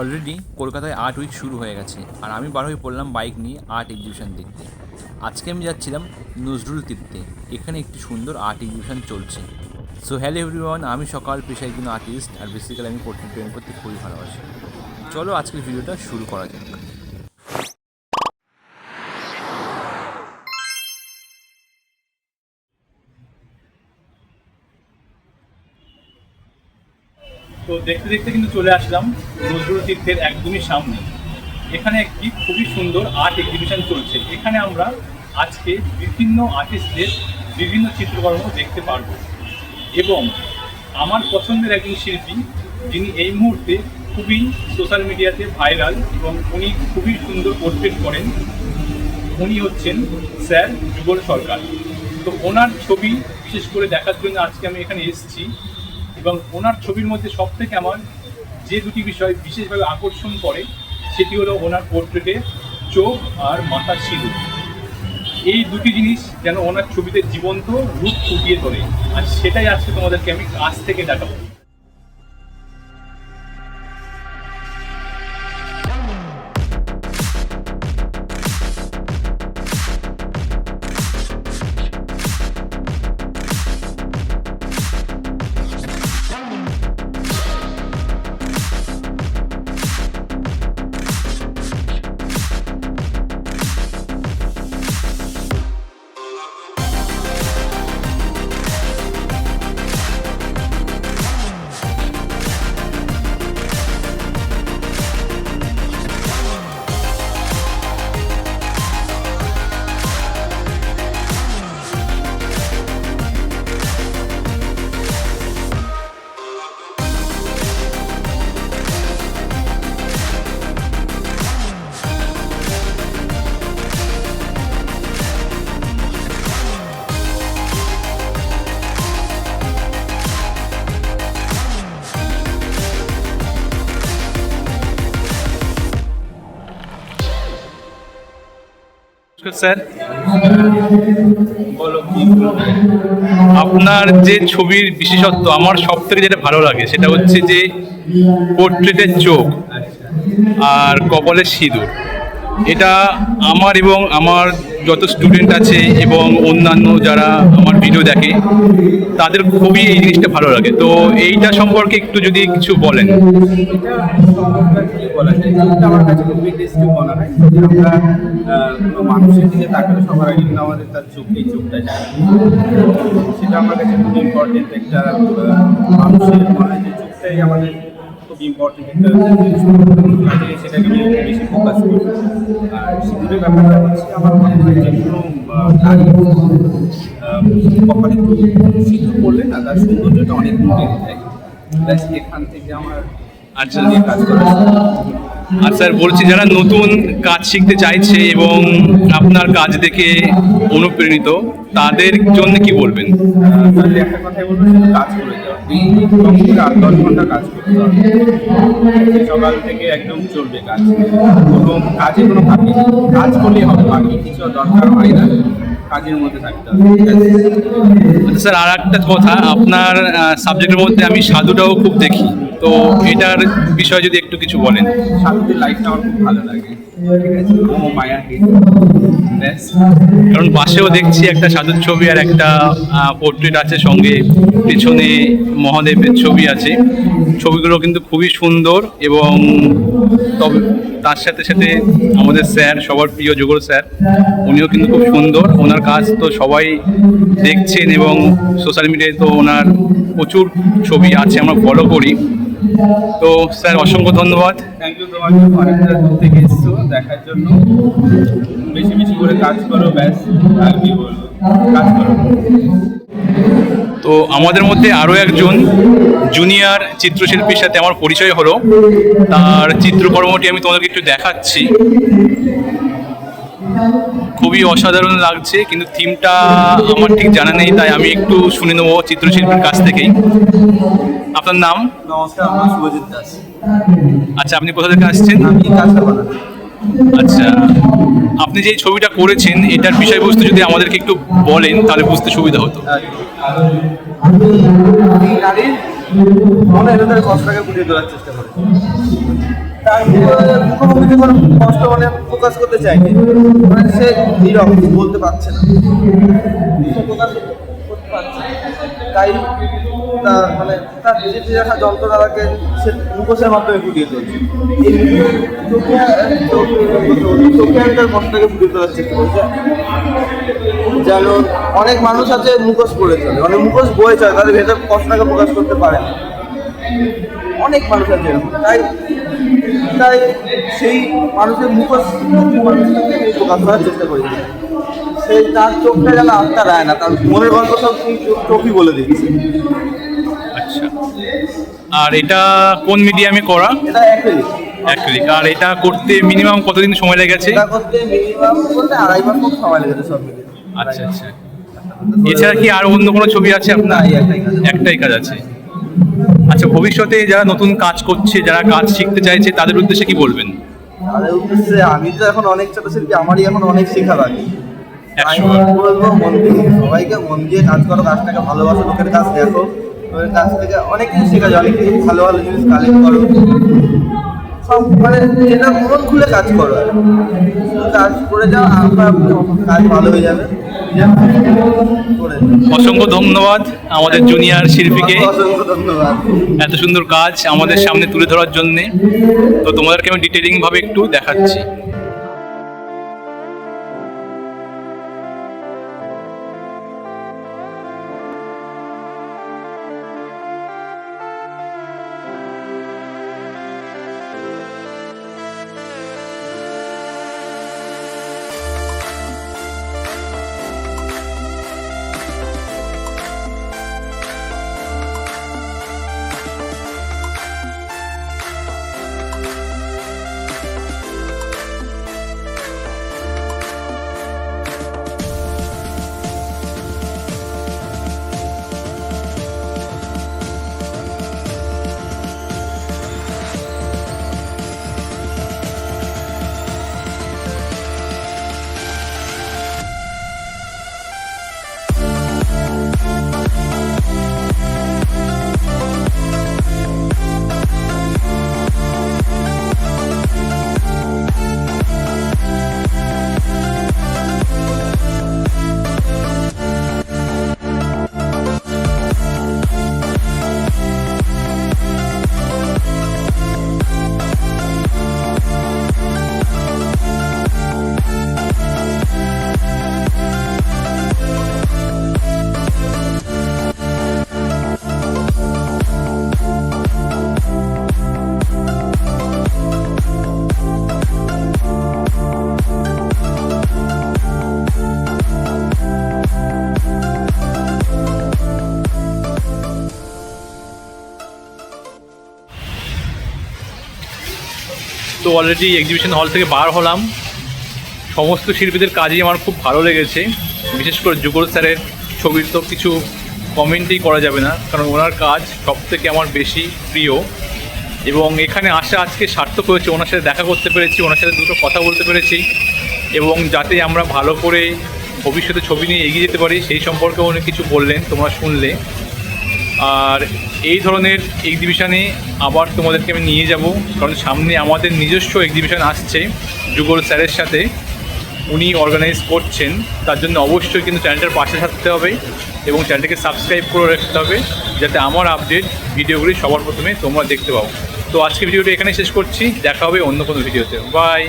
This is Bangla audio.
অলরেডি কলকাতায় আর্ট উইক শুরু হয়ে গেছে। আর আমি বার হয়ে পড়লাম বাইক নিয়ে আর্ট এক্সিবিশন দেখতে। আজকে আমি যাচ্ছিলাম নজরুল তীর্থে। এখানে একটি সুন্দর আর্ট এক্সিবিশন চলছে। সো হ্যালো এভরিওয়ান আমি সকাল, পেশায় একজন আর্টিস্ট আর বেসিক্যালি আমি পোর্ট্রেট পেন্ট করতে খুবই ভালোবাসি। চলো আজকের ভিডিওটা শুরু করা যাক। তো দেখতে দেখতে কিন্তু চলে আসলাম নজরুল তীর্থের একদমই সামনে। এখানে একটি খুবই সুন্দর আর্ট এক্সিবিশন চলছে। এখানে আমরা আজকে বিভিন্ন আর্টিস্টদের বিভিন্ন চিত্রকর্ম দেখতে পারব। এবং আমার পছন্দের একজন শিল্পী, যিনি এই মুহূর্তে খুবই সোশ্যাল মিডিয়াতে ভাইরাল এবং উনি খুবই সুন্দর পোর্ট্রেট করেন, উনি হচ্ছেন স্যার যুগল সরকার। তো ওনার ছবি বিশেষ করে দেখার জন্য আজকে আমি এখানে এসেছি। এবং ওনার ছবির মধ্যে সব থেকে আমার যে দুটি বিষয় বিশেষভাবে আকর্ষণ করে, সেটি হলো ওনার পোর্ট্রেটে চোখ আর মাথার সিঁদুর। এই দুটি জিনিস যেন ওনার ছবিতে জীবন্ত রূপ ফুটিয়ে তোলে। আর সেটাই আজকে তোমাদেরকে আমি কাছ থেকে দেখাবো। স্যার। আপনার যে ছবির বিশেষত্ব, আমার সব থেকে যেটা ভালো লাগে, সেটা হচ্ছে যে পোর্ট্রেটের চোখ আর কপালের সিঁদুর। এটা আমার এবং আমার যত স্টুডেন্ট আছে এবং অন্যান্য যারা আমার ভিডিও দেখে, তাদের খুবই এই জিনিসটা ভালো লাগে। তো এইটা সম্পর্কে একটু যদি কিছু বলেন। আমার কোনো মানুষের দিকে সবার আগে কিন্তু আমাদের সেটা আমার কাছে খুব ইম্পর্টেন্ট একটা মানুষের মনে হয় যে চোখটাই আমাদের খুব ইম্পর্টেন্ট একটা সেটাকে আমি বেশি ফোকাস করি। আর সিঁদুরের ব্যাপারটা হচ্ছে আমার যে কোনো নারী করলে কপালে পড়লে না, তার সৌন্দর্যটা অনেক বেড়ে যায়। এখান থেকে আমার আচ্ছা কাজ করা। আর স্যার বলছি যারা নতুন কাজ শিখতে চাইছে এবং আপনার কাজ দেখে অনুপ্রেরিত তাদের জন্য কি বলবেন? একটা কথাই বলব কাজ করে যাওয়া ডেইলি আট দশ ঘণ্টা কাজ করতে হবে সকাল থেকে একদম চলবে কাজ। কোনো কাজে কোনো ফাঁকি কাজ করলেই হবে বাকি কিছু দরকার হয় না। কাজের মধ্যে থাকতে হবে। আচ্ছা স্যার আর একটা কথা। আপনার সাবজেক্টের মধ্যে আমি সাধুটাও খুব দেখি। তো এটার বিষয়ে যদি একটু কিছু বলেন। সাধুদের লাইফটা আমার খুব ভালো লাগে। কারণ পাশেও দেখছি একটা সাধুর ছবি আর একটা পোর্ট্রেট আছে সঙ্গে। পেছনে মহাদেবের ছবি আছে। ছবিগুলো কিন্তু খুবই সুন্দর এবং তবে তার সাথে সাথে আমাদের স্যার, সবার প্রিয় যুগল স্যার, উনিও কিন্তু খুব সুন্দর। ওনার কাজ তো সবাই দেখছেন এবং সোশ্যাল মিডিয়ায় তো ওনার প্রচুর ছবি আছে। আমরা ফলো করি। তো স্যার অসংখ্য ধন্যবাদ। থ্যাংক ইউ তোমাকে অনেকটা দূর থেকে এসছো দেখার জন্য। বেশি বেশি করে কাজ করো ব্যাস আর কি বলব। কাজ করো। তো আমাদের মধ্যে আরও একজন জুনিয়র চিত্রশিল্পীর সাথে আমার পরিচয় হলো। তার চিত্রকর্মটি আমি তোমাদেরকে একটু দেখাচ্ছি। খুবই অসাধারণ লাগছে কিন্তু থিমটা আমার ঠিক জানা নেই তাই আমি একটু শুনে নেব চিত্রশিল্পীর কাছ থেকেই। আপনার নাম? নমস্কার আমার শুভজিৎ দাস। আচ্ছা আপনি কোথা থেকে আসছেন? আমি আচ্ছা আপনি যে ছবিটা করেছেন এটার বিষয়বস্তু যদি আমাদেরকে একটু বলেন তাহলে বুঝতে সুবিধা হতো। নারীর মনে এনে কষ্ট টাকা ফুটিয়ে তোলার চেষ্টা কোনো কষ্ট মানে করতে মানে সে বলতে পারছে না। করতে পারছে। তাই তার মানে তার বেঁচে রাখা সে মুখোশের মাধ্যমে তার কষ্টটাকে যেন অনেক মানুষ আছে মুখোশ পড়ে চলে। মানে মুখোশ বয়ে চলে, তাদের ভেতর কষ্টটাকে প্রকাশ করতে পারে না। অনেক মানুষ আছে তাই তাই সেই মানুষের মুখোশ মানুষটাকে প্রকাশ করার চেষ্টা করি। সেই তার চোখটা যেন আত্মা রায় না তার মনের গল্প সব চোখই বলে দিচ্ছে আচ্ছা। আর এটা কোন মিডিয়ামে করা? এটা একই অ্যাক্রিলিক আর এটা করতে মিনিমাম কতদিন সময় লেগেছে? এটা করতে মিনিমাম বলতে আড়াই মাস মতো সময় লেগেছে সব মিলিয়ে। আচ্ছা আচ্ছা। এছাড়া কি আর অন্য কোনো ছবি আছে আপনার? একটাই কাজ আছে। ভবিষ্যতে যারা নতুন কাজ করছে যারা কাজ শিখতে চাইছে তাদের উদ্দেশ্যে কি বলবেন তাদের উদ্দেশ্যে আমি তো এখন অনেক ছোট শিল্পী আমারই এখন অনেক শেখা বাকি আমি। বলব মন দিয়ে সবাইকে মন দিয়ে কাজ করো কাজটাকে ভালোবাসো লোকের কাজ দেখো লোকের কাছ থেকে অনেক কিছু শেখা যায় অনেক কিছু ভালো ভালো জিনিস কালেক্ট করো সব মানে যেটা মন খুলে কাজ করো আর কাজ করে যাও আপনার কাজ ভালো হয়ে যাবে। অসংখ্য ধন্যবাদ আমাদের জুনিয়র শিল্পীকে। এত সুন্দর কাজ আমাদের সামনে তুলে ধরার জন্যে। তো তোমাদেরকে আমি ডিটেলিং ভাবে একটু দেখাচ্ছি। অলরেডি এক্সিবিশন হল থেকে বার হলাম। সমস্ত শিল্পীদের কাজই আমার খুব ভালো লেগেছে। বিশেষ করে যুগল স্যারের ছবির তো কিছু কমেন্টই করা যাবে না, কারণ ওনার কাজ সব থেকে আমার বেশি প্রিয়। এবং এখানে আসা আজকে সার্থক হয়েছে, ওনার সাথে দেখা করতে পেরেছি, ওনার সাথে দুটো কথা বলতে পেরেছি। এবং যাতে আমরা ভালো করে ভবিষ্যতে ছবি নিয়ে এগিয়ে যেতে পারি, সেই সম্পর্কে উনি কিছু বললেন, তোমরা শুনলে। আর এই ধরনের এক্সিবিশানে আবার তোমাদেরকে আমি নিয়ে যাব, কারণ সামনে আমাদের নিজস্ব এক্সিবিশান আসছে যুগল স্যারের সাথে। উনি অর্গানাইজ করছেন, তার জন্য অবশ্যই কিন্তু চ্যানেলটার পাশে থাকতে হবে এবং চ্যানেলটাকে সাবস্ক্রাইব করে রাখতে হবে, যাতে আমার আপডেট ভিডিওগুলি সবার প্রথমে তোমরা দেখতে পাও। তো আজকে ভিডিওটা এখানে শেষ করছি, দেখা হবে অন্য কোনো ভিডিওতে বাই